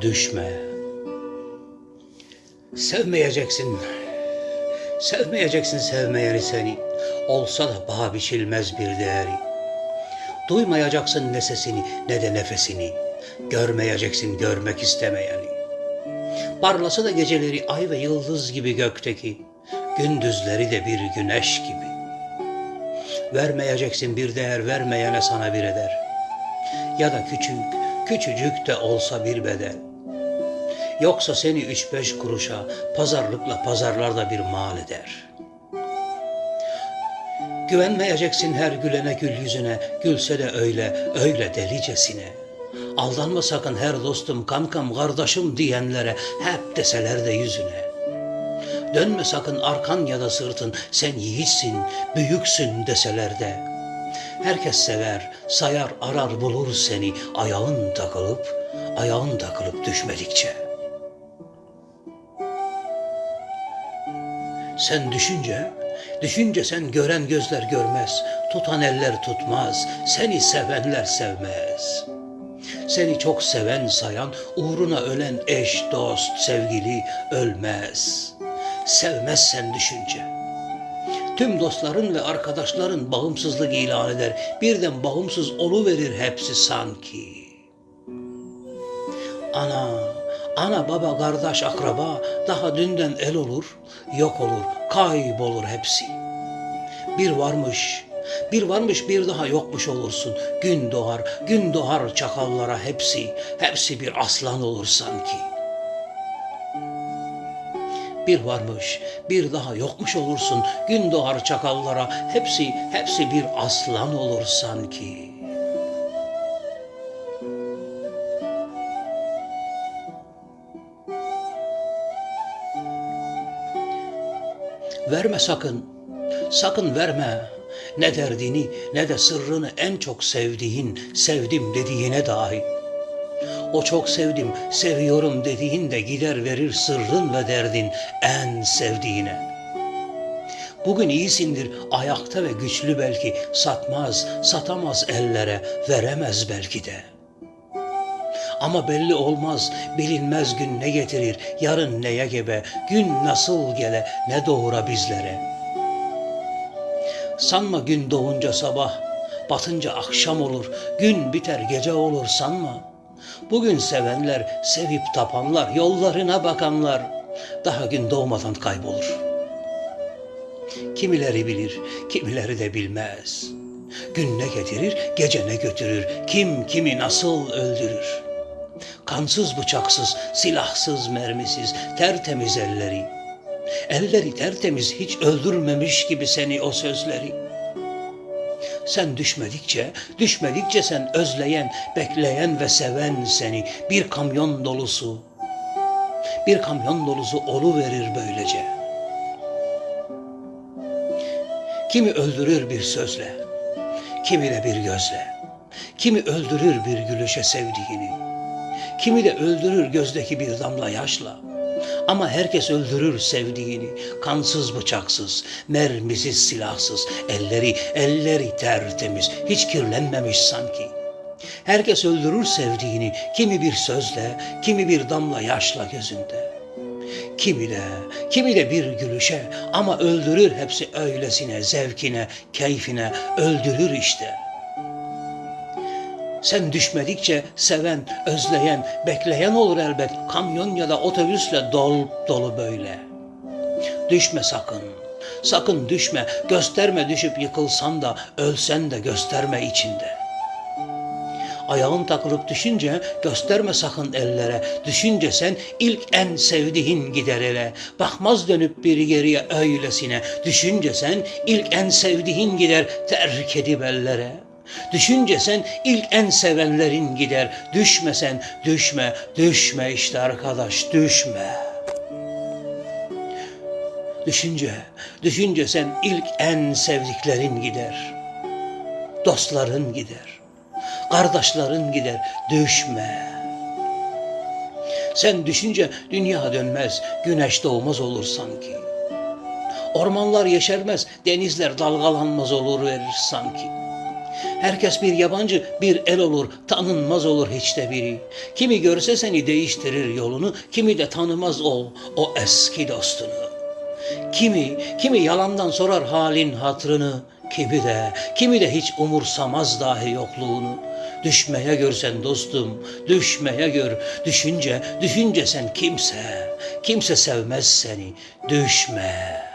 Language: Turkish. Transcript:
düşme. Sevmeyeceksin. Sevmeyeceksin sevmeyeni seni. Olsa da paha biçilmez bir değeri. Duymayacaksın ne sesini ne de nefesini. Görmeyeceksin görmek istemeyeni. Parlasa da geceleri ay ve yıldız gibi gökteki. Gündüzleri de bir güneş gibi. Vermeyeceksin bir değer vermeyene sana bir eder. Ya da küçük, küçücük de olsa bir bedel. Yoksa seni üç beş kuruşa pazarlıkla pazarlarda bir mal eder. Güvenmeyeceksin her gülene gül yüzüne, gülse de öyle, öyle delicesine. Aldanma sakın her dostum, kankam, kardeşim diyenlere, hep deseler de yüzüne. Dönme sakın arkan ya da sırtın, sen yiğitsin, büyüksün deseler de. Herkes sever, sayar, arar, bulur seni, ayağın takılıp, ayağın takılıp düşmedikçe. Sen düşünce, düşünce sen gören gözler görmez, tutan eller tutmaz, seni sevenler sevmez. Seni çok seven sayan, uğruna ölen eş, dost, sevgili ölmez. Sevmez sen düşünce. Tüm dostların ve arkadaşların bağımsızlık ilan eder. Birden bağımsız verir hepsi sanki. Ana, ana baba kardeş akraba daha dünden el olur, yok olur, kaybolur hepsi. Bir varmış, bir varmış bir daha yokmuş olursun. Gün doğar, gün doğar çakallara hepsi, hepsi bir aslan olur sanki. Bir varmış, bir daha yokmuş olursun. Gün doğar çakallara, hepsi, hepsi bir aslan olur sanki. Verme sakın, sakın verme. Ne derdini ne de sırrını en çok sevdiğin, sevdim dediğine dahi. O çok sevdim, seviyorum dediğin de gider verir sırrın ve derdin en sevdiğine. Bugün iyisindir, ayakta ve güçlü belki, satmaz, satamaz ellere, veremez belki de. Ama belli olmaz, bilinmez gün ne getirir, yarın neye gebe, gün nasıl gele, ne doğura bizlere.'' Sanma gün doğunca sabah, batınca akşam olur, gün biter gece olur sanma. Bugün sevenler, sevip tapanlar, yollarına bakanlar daha gün doğmadan kaybolur. Kimileri bilir, kimileri de bilmez. Gün ne getirir, gece ne götürür, kim kimi nasıl öldürür. Kansız bıçaksız, silahsız mermisiz, tertemiz elleri.'' Elleri tertemiz hiç öldürmemiş gibi seni o sözleri. Sen düşmedikçe, düşmedikçe sen özleyen, bekleyen ve seven seni bir kamyon dolusu. Bir kamyon dolusu olu verir böylece. Kimi öldürür bir sözle, kimi de bir gözle. Kimi öldürür bir gülüşe sevdiğini, kimi de öldürür gözdeki bir damla yaşla.'' Ama herkes öldürür sevdiğini, kansız bıçaksız, mermisiz silahsız, elleri, elleri tertemiz, hiç kirlenmemiş sanki. Herkes öldürür sevdiğini, kimi bir sözle, kimi bir damla yaşla gözünde. Kimi de, kimi de bir gülüşe ama öldürür hepsi öylesine, zevkine, keyfine, öldürür işte.'' Sen düşmedikçe seven, özleyen, bekleyen olur elbet. Kamyon ya da otobüsle dol dolu böyle. Düşme sakın. Sakın düşme. Gösterme düşüp yıkılsan da ölsen de gösterme içinde. Ayağın takılıp düşünce gösterme sakın ellere. Düşünce sen ilk en sevdiğin gider ele. Bakmaz dönüp biri geriye öylesine. Düşünce sen ilk en sevdiğin gider terk edip ellere.'' Düşünce sen ilk en sevenlerin gider. Düşme sen, düşme, düşme işte arkadaş, düşme. Düşünce, düşünce sen ilk en sevdiklerin gider. Dostların gider. Kardeşlerin gider. Düşme. Sen düşünce dünya dönmez, güneş doğmaz olur sanki. Ormanlar yeşermez, denizler dalgalanmaz olur verir sanki. Herkes bir yabancı, bir el olur, tanınmaz olur hiç de biri. Kimi görse seni değiştirir yolunu, kimi de tanımaz o, o eski dostunu. Kimi, kimi yalandan sorar halin hatrını, kimi de, kimi de hiç umursamaz dahi yokluğunu. Düşmeye görsen dostum, düşmeye gör. Düşünce, düşünce sen kimse, kimse sevmez seni. Düşme.